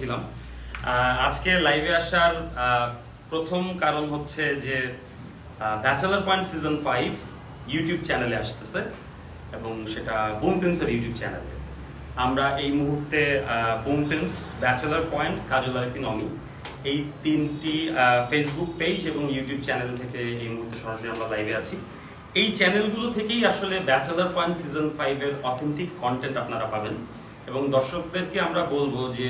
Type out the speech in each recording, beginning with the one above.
ছিলাম আজকে লাইভে আসার প্রথম কারণ হচ্ছে যে Bachelor Point season five YouTube চ্যানেলে আসতেছে এবং সেটা বুম ফিল্মসের ইউটিউব চ্যানেলে আমরা এই মুহূর্তে Boom Films Bachelor Point Kajal Arifin Omi এই তিনটি ফেসবুক পেজ এবং ইউটিউব চ্যানেল থেকে এই মুহূর্তে সরাসরি আমরা লাইভে আছি। এই চ্যানেলগুলো থেকেই আসলে ব্যাচেলার পয়েন্ট সিজন ফাইভের অথেন্টিক কন্টেন্ট আপনারা পাবেন। এবং দর্শকদেরকে আমরা বলব যে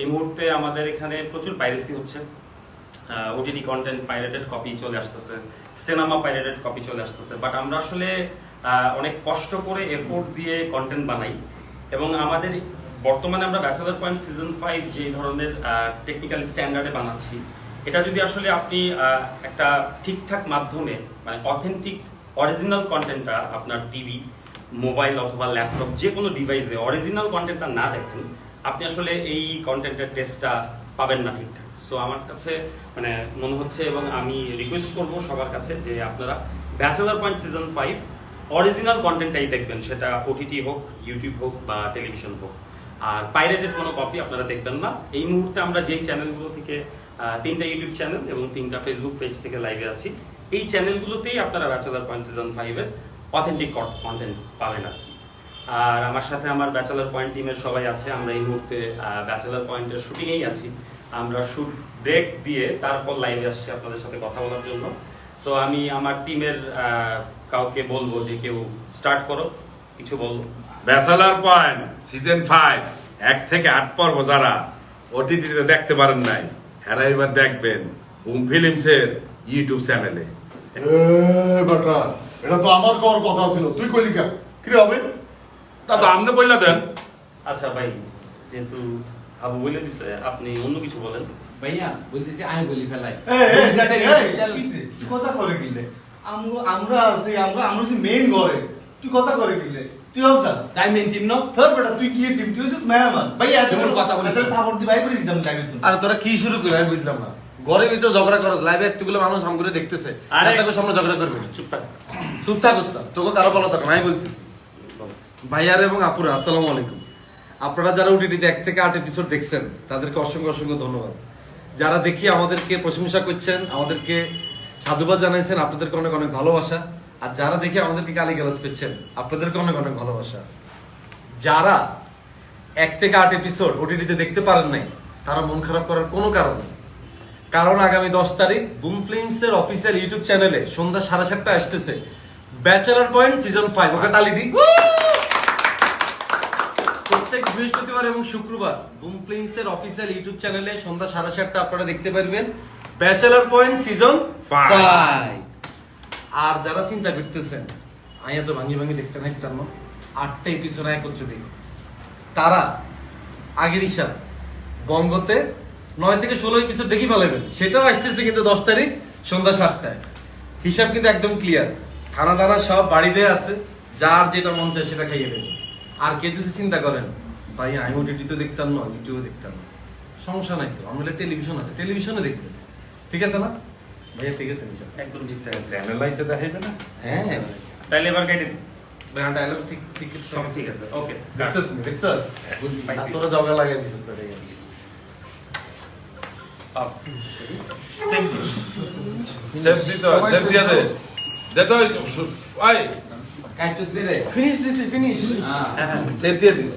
এই মুহূর্তে আমাদের এখানে প্রচুর পাইরেসি হচ্ছে। ওটিটি কন্টেন্ট পাইরেটেড কপি চলে আসতেছে সিনেমা পাইরেটেড কপি চলে আসতেছে। বাট আমরা আসলে অনেক কষ্ট করে এফোর্ট দিয়ে কন্টেন্ট বানাই। এবং আমাদের বর্তমানে আমরা ব্যাচেলার পয়েন্ট সিজন ফাইভ যে ধরনের টেকনিক্যাল স্ট্যান্ডার্ডে বানাচ্ছি, এটা যদি আসলে আপনি একটা ঠিকঠাক মাধ্যমে মানে অথেন্টিক অরিজিনাল কন্টেন্টটা আপনার টিভি মোবাইল অথবা ল্যাপটপ যে কোনো ডিভাইসে অরিজিনাল কন্টেন্টটা না দেখেন আপনি আসলে এই কন্টেন্টের টেস্টটা পাবেন না ঠিকঠাক। সো আমার কাছে মানে মনে হচ্ছে এবং আমি রিকোয়েস্ট করব সবার কাছে যে আপনারা Bachelor Point season five original কন্টেন্টটাই দেখবেন। সেটা ওটিটি হোক ইউটিউব হোক বা টেলিভিশন হোক। আর পাইরেটেড কোনো কপি আপনারা দেখবেন না। এই মুহূর্তে আমরা যেই চ্যানেলগুলো থেকে তিনটা ইউটিউব চ্যানেল এবং তিনটা ফেসবুক পেজ থেকে লাইভে আছি, এই চ্যানেলগুলোতেই আপনারা ব্যাচেলার পয়েন্ট সিজন ফাইভের অথেন্টিক কন্টেন্ট পাবেন আর কি। আর আমার সাথে আমার ব্যাচেলার পয়েন্ট টিমের সবাই আছে। আমরা এই মুহূর্তে ব্যাচেলার পয়েন্টের শুটিংয়েই আছি। আমরা শুট ব্রেক দিয়ে তারপর লাইভে আসছি আপনাদের সাথে কথা বলার জন্য। সো আমি আমার টিমের কাউকে বলব যে কেউ স্টার্ট করো। কিছু বলব? ব্যাচেলার পয়েন্ট সিজন ফাইভ এক থেকে আট পর্ব যারা ওটিটিতে দেখতে পারেন নাই হেরা এবার দেখবেন বুম ফিল্মসের ইউটিউব চ্যানেলে এটা তো আমার কর কথা ছিল। তুই কইলি কেন? কি হবে তা তো আপনি বললে দেন। আচ্ছা ভাই যেহেতু আবু বলে দিছে আপনি অন্য কিছু বলেন। ভাইয়া বলতেছি আমি বলি ফেলাই। কথা করে আমরা আমরা আছি আমরা আমরা মেইন ঘরে। তুই কথা করে তুই মেন টিম নো? ধর বেটা তুই কি টিম তুই হচ্ছিস মেহমান। ভাই এত যেমন বড় কথা বলি। থাপড় দি ভাই করে দিতাম আরে তোরা কি শুরু করলি আমি বুঝলাম না। ঘরের ভিতরে ঝগড়া করছ লাইভে এতগুলো মানুষ হাম করে দেখতেছে। আরে- তাকে সামনে ঝগড়া করবে। চুপ থাক। চুপ স্যার তোকে কারও ভালো থাকো আমি বলতেছি। ভাইয়ার এবং আপুরা, আসসালামু আলাইকুম। আপনারা যারা ওটিটিতে এক থেকে আট এপিসোড দেখছেন, তাদেরকে অসংখ্য অসংখ্য ধন্যবাদ। যারা দেখি আমাদেরকে প্রশংসা করছেন, আমাদেরকে সাধুবাদ জানাইছেন, আপনাদেরকে অনেক অনেক ভালোবাসা। আর যারা দেখে আমাদেরকে গালি গালাজ পেচ্ছেন আপনাদেরকে অনেক অনেক ভালোবাসা। যারা এক থেকে আট এপিসোড ওটিটিতে দেখতে পারেন নাই, তারা মন খারাপ করার কোনো কারণ নেই। কারণ আগামী দশ তারিখ বুম ফিল্মস এর অফিসিয়াল ইউটিউব চ্যানেলে সন্ধ্যা সাড়ে সাতটা আসতেছে Bachelor Point season five. Okay তালি দিই প্রত্যেক বৃহস্পতিবার এবং শুক্রবার বুম ফিল্মস এর অফিসিয়াল ইউটিউব চ্যানেলে সন্ধ্যা সাড়ে সাতটা আপনারা দেখতে পারবেন। Bachelor Point season. ফাইভ আর যারা চিন্তা করতেছেন আইয়া তো ভাঙি ভাঙি দেখতে না দেখতাম না আটটা এপিসোড একত্রে দেখি তারা আগের হিসাব বঙ্গতে নয় থেকে ষোলো এপিসোড দেখি ফেলাবেন সেটাও আসতেছে কিন্তু দশ তারিখ সন্ধ্যা সাতটায়। হিসাব কিন্তু একদম ক্লিয়ার খানা দানা সব বাড়িতে আছে যার যেটা মন চায় সেটা খাইয়ে দেবে আর কে যদি চিন্তা করেন ভাই আমি দেখতাম না ইউটিউবে দেখতাম না। সমস্যা নাই তো আমাদের টেলিভিশন আছে টেলিভিশনে দেখতে ঠিক আছে না? ভাইয়া ঠিক আছে একদম ঠিকঠাক আছে। দেখাইবে না? হ্যাঁ। তাইলে এবার কেটে দিন ডায়লগ ঠিক ঠিক সব ঠিক আছে ওকে দেখছস দেখছস তোরা জগা লাগাই দিছস বেটা সেম সেফ দিতে সেফ দিয়ে দে দে তো আই কাজ চুদ রে। ফিনিশ দিছি ফিনিশ হ্যাঁ সেভ দিয়ে দিস